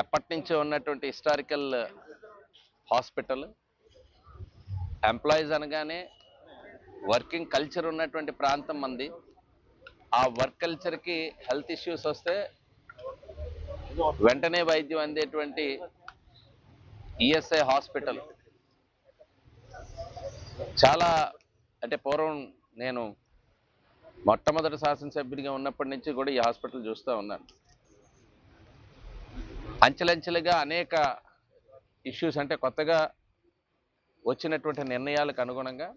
ఎప్పటి నుంచో ఉన్నటువంటి హిస్టారికల్ హాస్పిటల్. ఎంప్లాయీస్ అనగానే వర్కింగ్ కల్చర్ ఉన్నటువంటి ప్రాంతం మంది. ఆ వర్క్ కల్చర్కి హెల్త్ ఇష్యూస్ వస్తే వెంటనే వైద్యం అందేటువంటి ఈఎస్ఐ హాస్పిటల్. చాలా అంటే పూర్వం నేను మొట్టమొదటి శాసనసభ్యుడిగా ఉన్నప్పటి నుంచి కూడా ఈ హాస్పిటల్ చూస్తూ ఉన్నాను. అంచెలంచెలుగా అనేక ఇష్యూస్ అంటే కొత్తగా వచ్చినటువంటి నిర్ణయాలకు అనుగుణంగా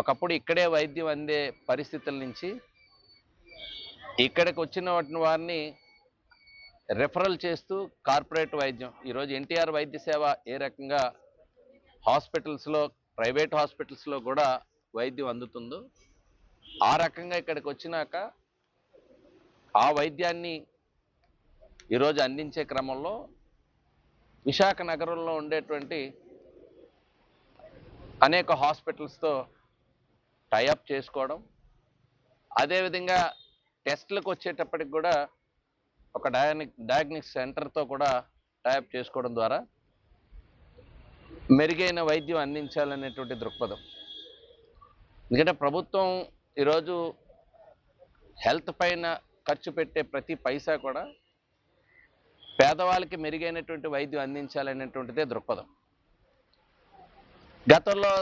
ఒకప్పుడు ఇక్కడే వైద్యం అందే పరిస్థితుల నుంచి ఇక్కడికి వచ్చిన వారిని రెఫరల్ చేస్తూ కార్పొరేట్ వైద్యం. ఈరోజు ఎన్టీఆర్ వైద్య సేవ ఏ రకంగా హాస్పిటల్స్లో ప్రైవేట్ హాస్పిటల్స్లో కూడా వైద్యం అందుతుందో ఆ రకంగా ఇక్కడికి వచ్చినాక ఆ వైద్యాన్ని ఈరోజు అందించే క్రమంలో విశాఖ నగరంలో ఉండేటువంటి అనేక హాస్పిటల్స్తో టైఅప్ చేసుకోవడం అదేవిధంగా టెస్ట్లకు వచ్చేటప్పటికి కూడా ఒక డయానిక్ డయాగ్నిక్ సెంటర్తో కూడా టైఅప్ చేసుకోవడం ద్వారా మెరుగైన వైద్యం అందించాలనేటువంటి దృక్పథం. ఎందుకంటే ప్రభుత్వం ఈరోజు హెల్త్ పైన ఖర్చు పెట్టే ప్రతి పైసా కూడా పేదవాళ్ళకి మెరుగైనటువంటి వైద్యం అందించాలనేటువంటిదే దృక్పథం. గతంలో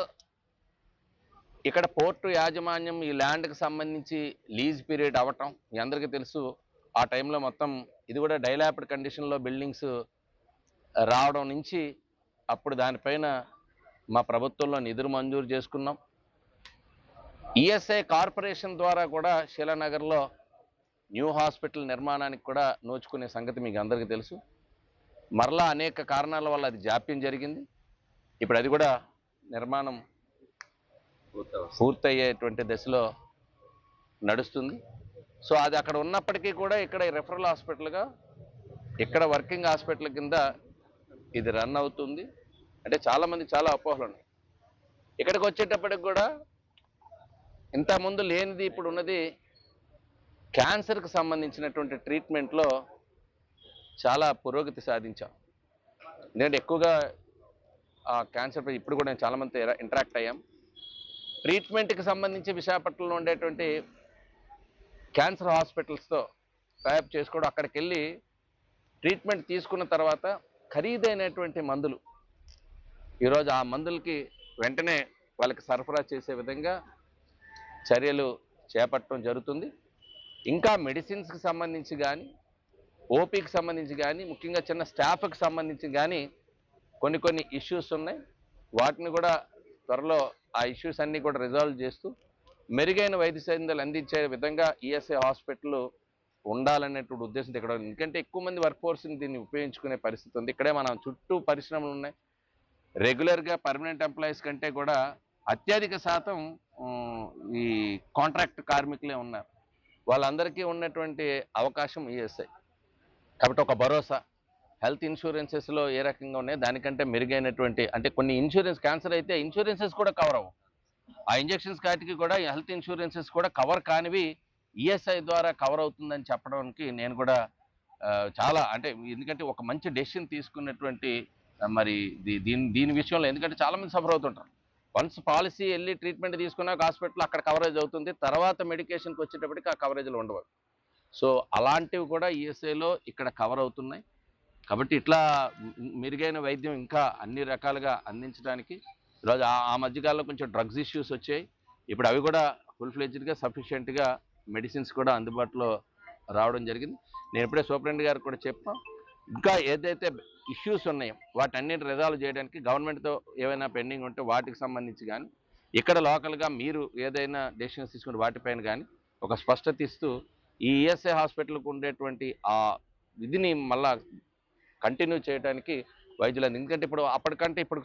ఇక్కడ పోర్టు యాజమాన్యం ఈ ల్యాండ్కి సంబంధించి లీజ్ పీరియడ్ అవ్వటం మీ అందరికీ తెలుసు ఆ టైంలో మొత్తం ఇది కూడా డైలాప్డ్ కండిషన్లో బిల్డింగ్స్ రావడం నుంచి అప్పుడు దానిపైన మా ప్రభుత్వంలో నిధులు మంజూరు చేసుకున్నాం. ఈఎస్ఐ కార్పొరేషన్ ద్వారా కూడా శిలానగర్లో న్యూ హాస్పిటల్ నిర్మాణానికి కూడా నోచుకునే సంగతి మీకు అందరికీ తెలుసు. మరలా అనేక కారణాల వల్ల అది జాప్యం జరిగింది. ఇప్పుడు అది కూడా నిర్మాణం పూర్తయ్యేటువంటి దశలో నడుస్తుంది. సో అది అక్కడ ఉన్నప్పటికీ కూడా ఇక్కడ రెఫరల్ హాస్పిటల్గా ఇక్కడ వర్కింగ్ హాస్పిటల్ కింద ఇది రన్ అవుతుంది. అంటే చాలామంది చాలా అపోహలు ఉన్నాయి. ఇక్కడికి వచ్చేటప్పటికి కూడా ఇంతకుముందు లేనిది ఇప్పుడు ఉన్నది క్యాన్సర్కి సంబంధించినటువంటి ట్రీట్మెంట్లో చాలా పురోగతి సాధించాం. ఎందుకంటే ఎక్కువగా ఆ క్యాన్సర్పై ఇప్పుడు కూడా నేను చాలామంది ఇంటరాక్ట్ అయ్యాం. ట్రీట్మెంట్కి సంబంధించి విశాఖపట్నంలో ఉండేటువంటి క్యాన్సర్ హాస్పిటల్స్తో టైప్ చేసుకోవడం అక్కడికి వెళ్ళి ట్రీట్మెంట్ తీసుకున్న తర్వాత ఖరీదైనటువంటి మందులు. ఈరోజు ఆ మందులకి వెంటనే వాళ్ళకి సరఫరా చేసే విధంగా చర్యలు చేపట్టడం జరుగుతుంది. ఇంకా మెడిసిన్స్కి సంబంధించి కానీ ఓపీకి సంబంధించి కానీ ముఖ్యంగా చిన్న స్టాఫ్కి సంబంధించి కానీ కొన్ని కొన్ని ఇష్యూస్ ఉన్నాయి. వాటిని కూడా త్వరలో ఆ ఇష్యూస్ అన్నీ కూడా రిజాల్వ్ చేస్తూ మెరుగైన వైద్య సేవలు అందించే విధంగా ఈఎస్ఐ హాస్పిటల్ ఉండాలనేటువంటి ఉద్దేశంతో ఇక్కడ ఎందుకంటే ఎక్కువ మంది వర్క్ ఫోర్స్ని దీన్ని ఉపయోగించుకునే పరిస్థితి ఉంది. ఇక్కడే మన చుట్టూ పరిశ్రమలు ఉన్నాయి. రెగ్యులర్గా పర్మనెంట్ ఎంప్లాయీస్ కంటే కూడా అత్యధిక శాతం ఈ కాంట్రాక్ట్ కార్మికులే ఉన్నారు. వాళ్ళందరికీ ఉన్నటువంటి అవకాశం ఈఎస్ఐ. కాబట్టి ఒక భరోసా. హెల్త్ ఇన్సూరెన్సెస్లో ఏ రకంగా ఉన్నాయి? దానికంటే మెరుగైనటువంటి అంటే కొన్ని ఇన్సూరెన్స్ క్యాన్సర్ అయితే ఇన్సూరెన్సెస్ కూడా కవర్ అవ్వవు. ఆ ఇంజెక్షన్స్ కాటికి కూడా హెల్త్ ఇన్సూరెన్సెస్ కూడా కవర్ కానివి ఈఎస్ఐ ద్వారా కవర్ అవుతుందని చెప్పడానికి నేను కూడా చాలా అంటే ఎందుకంటే ఒక మంచి డెసిషన్ తీసుకున్నటువంటి మరి దీ- దీని దీని విషయంలో ఎందుకంటే చాలా మంది సఫర్ అవుతుంటారు. వన్స్ పాలసీ వెళ్ళి ట్రీట్మెంట్ తీసుకున్నాక హాస్పిటల్ అక్కడ కవరేజ్ అవుతుంది తర్వాత మెడికేషన్కి వచ్చేటప్పటికి ఆ కవరేజ్లు ఉండవు. సో అలాంటివి కూడా ఈఎస్ఐలో ఇక్కడ కవర్ అవుతున్నాయి. కాబట్టి ఇట్లా మెరుగైన వైద్యం ఇంకా అన్ని రకాలుగా అందించడానికి ఈరోజు ఆ మధ్యకాలంలో కొంచెం డ్రగ్స్ ఇష్యూస్ వచ్చాయి. ఇప్పుడు అవి కూడా ఫుల్ ఫ్లెజ్డ్గా సఫిషియెంట్గా మెడిసిన్స్ కూడా అందుబాటులో రావడం జరిగింది. నేను ఇప్పుడే సూపరింటెండెంట్ గారికి కూడా చెప్పాను. ఇంకా ఏదైతే ఇష్యూస్ ఉన్నాయో వాటన్నిటి రిజాల్వ్ చేయడానికి గవర్నమెంట్తో ఏవైనా పెండింగ్ ఉంటే వాటికి సంబంధించి కానీ ఇక్కడ లోకల్గా మీరు ఏదైనా డెసిషన్స్ తీసుకుంటే వాటిపైన కానీ ఒక స్పష్టత ఇస్తూ ఈ ఈఎస్ఐ హాస్పిటల్కు ఉండేటువంటి ఆ విధిని మళ్ళా కంటిన్యూ చేయడానికి వైద్యులు ఎందుకంటే ఇప్పుడు అప్పటికంటే ఇప్పుడు